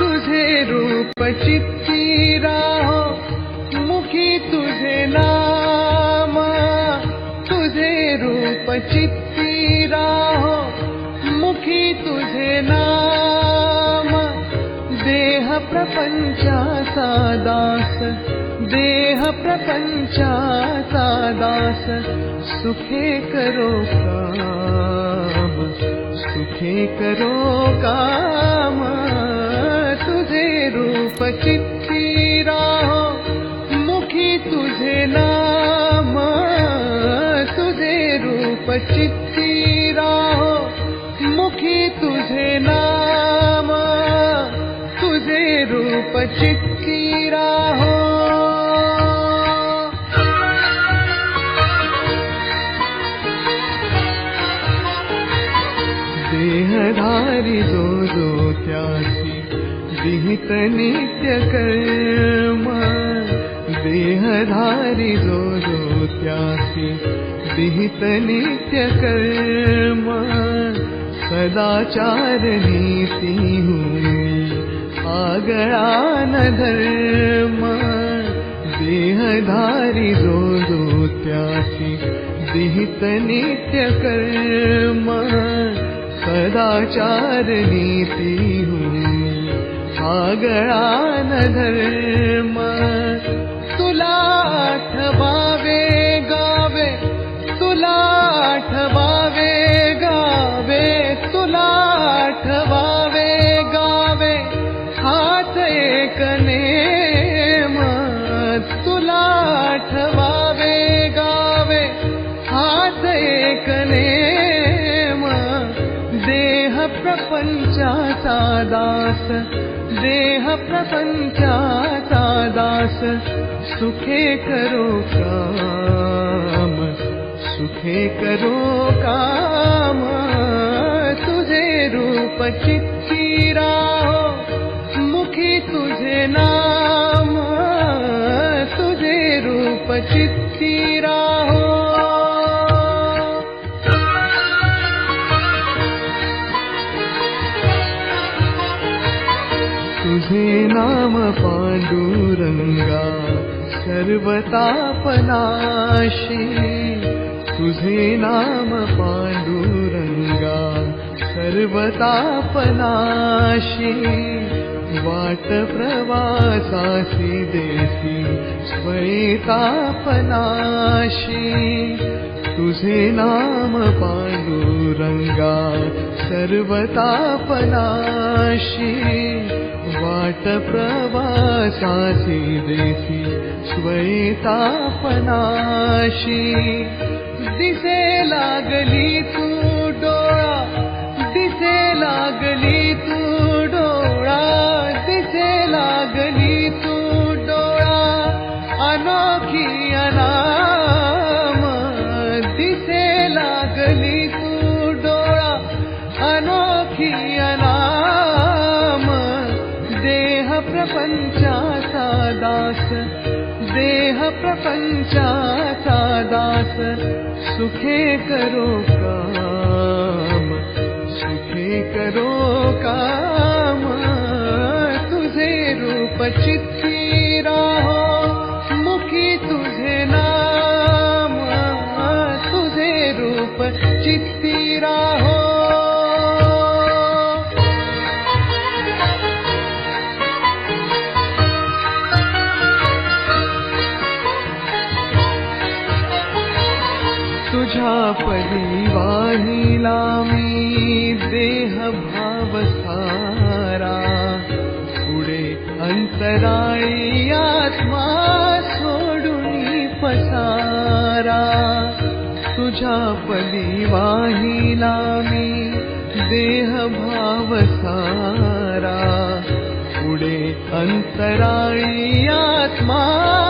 तुझे रूप चित्ती राहो मुखी तुझे नाम। तुझे रूप चित्ती राहो मुखी तुझे नाम। देह प्रपञ्चासा दास देह प्रपञ्चासा दास सुखे करो काम सुखे करो काम चित्ती राहो, मुखी तुझे नाम, तुझे रूप चित्ती राहो, मुखी तुझे नाम, तुझे रूप चित्ती राहो। देहधारी जो जो त्यासी विहित नित्य कर्म देहधारी जो त्यासी विहित नित्य कर्म सदाचार नीति हुई आ गया न धर्म देहधारी त्यासी विहित नित्य कर्म सदाचार नीति आ गया न धर्म तुला गावे हात एक तुला आठवावे गावे हात एक नेम देह प्रपञ्चाचा दास देह प्रपञ्चाचा दास सुखे करो काम सुखे करो काम। तुझे रूप चित्ती राहो मुखी तुझे नाम। तुझे रूप चित्ती नाम पाण्डुरङ्गा सर्वतापनाशी। नाम पाण्डुरङ्गा सर्वतापनाशी। वाट प्रवासासि देसी स्वैतापनाशी तुझे नाम पाण्डुरङ्गा सर्वतापनाशी वाट प्रवासासि देसी स्वैतापनाशी दिसे लागली तू डोळा दिसे लागली तू डोळा दिसे लागली तू डोळा अनोखी अनाम देह प्रपञ्चाचा दास, देह प्रपञ्चाचा दास, सुखे करो काम, सुखे करो काम, तुझे रूप चित्ती राहो मुखी तुझे नाम, तुझे रूप चित्ती राहो मी देह भाव सारा पुढे अंतराळी आत्मा सोडून पसारा। तुझा परिवाहिला मी देह भाव सारा पुढे अंतराळी आत्मा